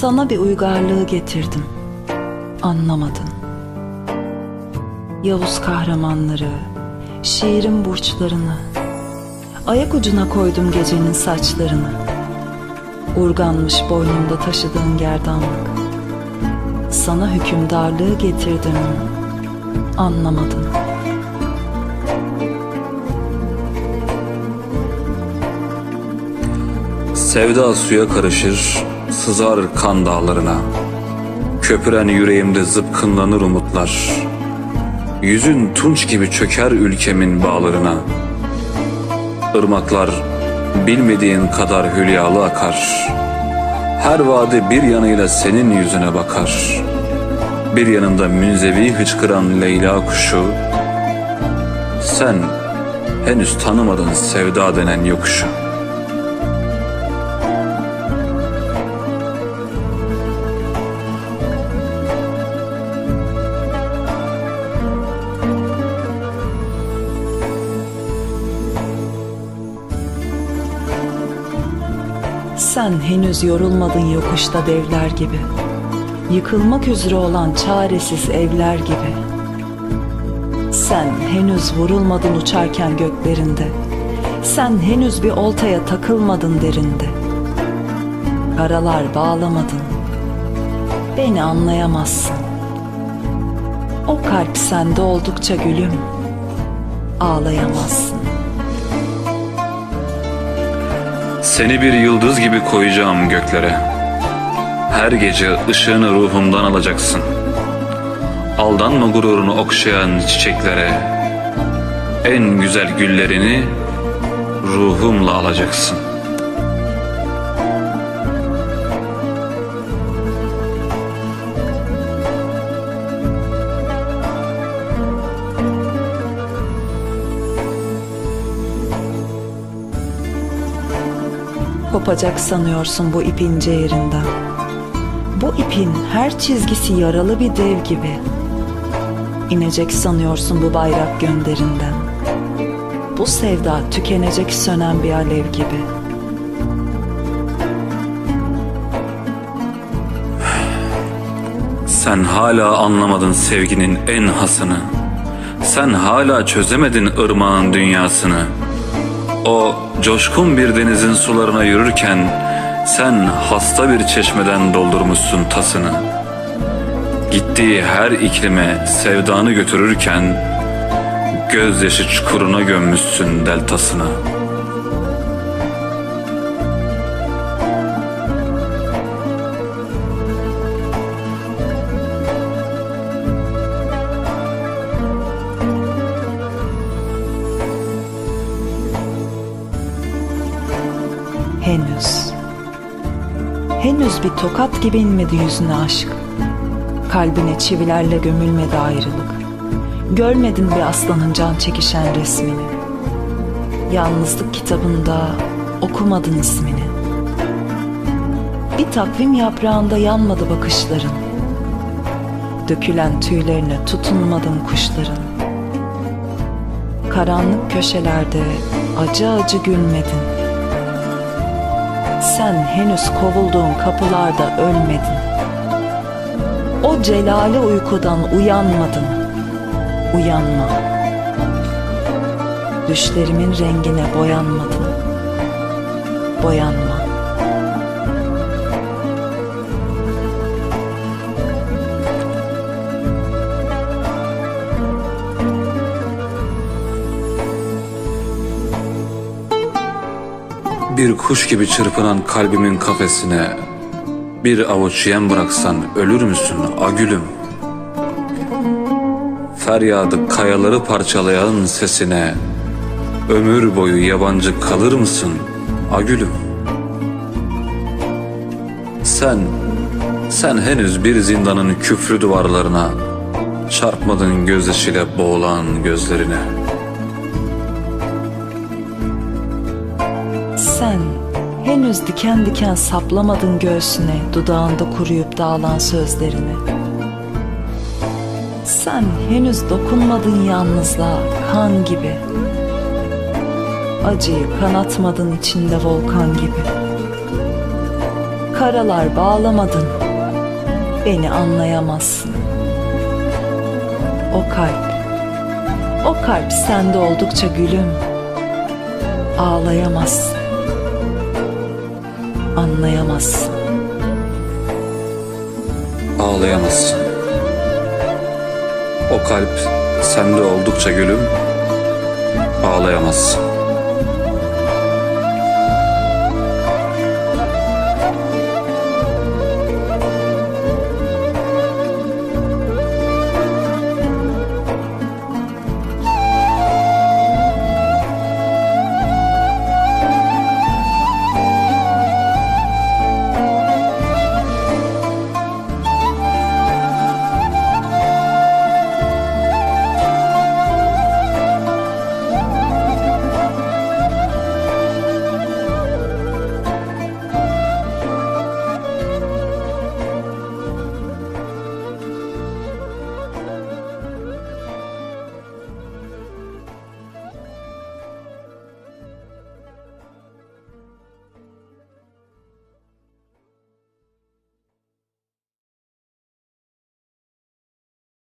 Sana bir uygarlığı getirdim. Anlamadın. Yavuz kahramanları, şiirin burçlarını, ayak ucuna koydum gecenin saçlarını. Urganmış boynumda taşıdığın gerdanlık. Sana hükümdarlığı getirdim. Anlamadın. Sevda suya karışır, sızar kan dağlarına. Köpüren yüreğimde zıpkınlanır umutlar. Yüzün tunç gibi çöker ülkemin bağlarına. Irmaklar bilmediğin kadar hülyalı akar. Her vadi bir yanıyla senin yüzüne bakar. Bir yanında münzevi hıçkıran Leyla kuşu. Sen henüz tanımadın sevda denen yokuşu. Sen henüz yorulmadın yokuşta devler gibi. Yıkılmak üzere olan çaresiz evler gibi. Sen henüz vurulmadın uçarken göklerinde. Sen henüz bir oltaya takılmadın derinde. Karalar bağlamadın. Beni anlayamazsın. O kalp sende oldukça gülüm. Ağlayamazsın. Seni bir yıldız gibi koyacağım göklere. Her gece ışığını ruhumdan alacaksın. Aldanma gururunu okşayan çiçeklere. En güzel güllerini ruhumla alacaksın. Kopacak sanıyorsun bu ipin ince yerinden. Bu ipin her çizgisi yaralı bir dev gibi. İnecek sanıyorsun bu bayrak gönderinden. Bu sevda tükenecek sönen bir alev gibi. Sen hala anlamadın sevginin en hasını. Sen hala çözemedin ırmağın dünyasını. O coşkun bir denizin sularına yürürken sen hasta bir çeşmeden doldurmuşsun tasını. Gittiği her iklime sevdanı götürürken gözyaşı çukuruna gömmüşsün deltasını. Henüz bir tokat gibi inmedi yüzüne aşk. Kalbine çivilerle gömülmedi ayrılık. Görmedin bir aslanın can çekişen resmini. Yalnızlık kitabında okumadın ismini. Bir takvim yaprağında yanmadı bakışların. Dökülen tüylerine tutunmadın kuşların. Karanlık köşelerde acı acı gülmedin. Sen henüz kovulduğun kapılarda ölmedin. O celali uykudan uyanmadın. Uyanma. Düşlerimin rengine boyanmadın. Boyanma. Bir kuş gibi çırpınan kalbimin kafesine bir avuç yem bıraksan ölür müsün agülüm? Feryadı kayaları parçalayan sesine ömür boyu yabancı kalır mısın agülüm? Sen, sen henüz bir zindanın küflü duvarlarına çarpmadın gözyaşıyla boğulan gözlerine. Sen henüz diken diken saplamadın göğsüne dudağında kuruyup dağılan sözlerini. Sen henüz dokunmadın yalnızlığa kan gibi. Acıyı kanatmadın içinde volkan gibi. karalar bağlamadın. Beni anlayamazsın. O kalp, o kalp sende oldukça gülüm. Ağlayamazsın. Anlayamazsın. Ağlayamazsın. O kalp sende oldukça gülüm, ağlayamazsın.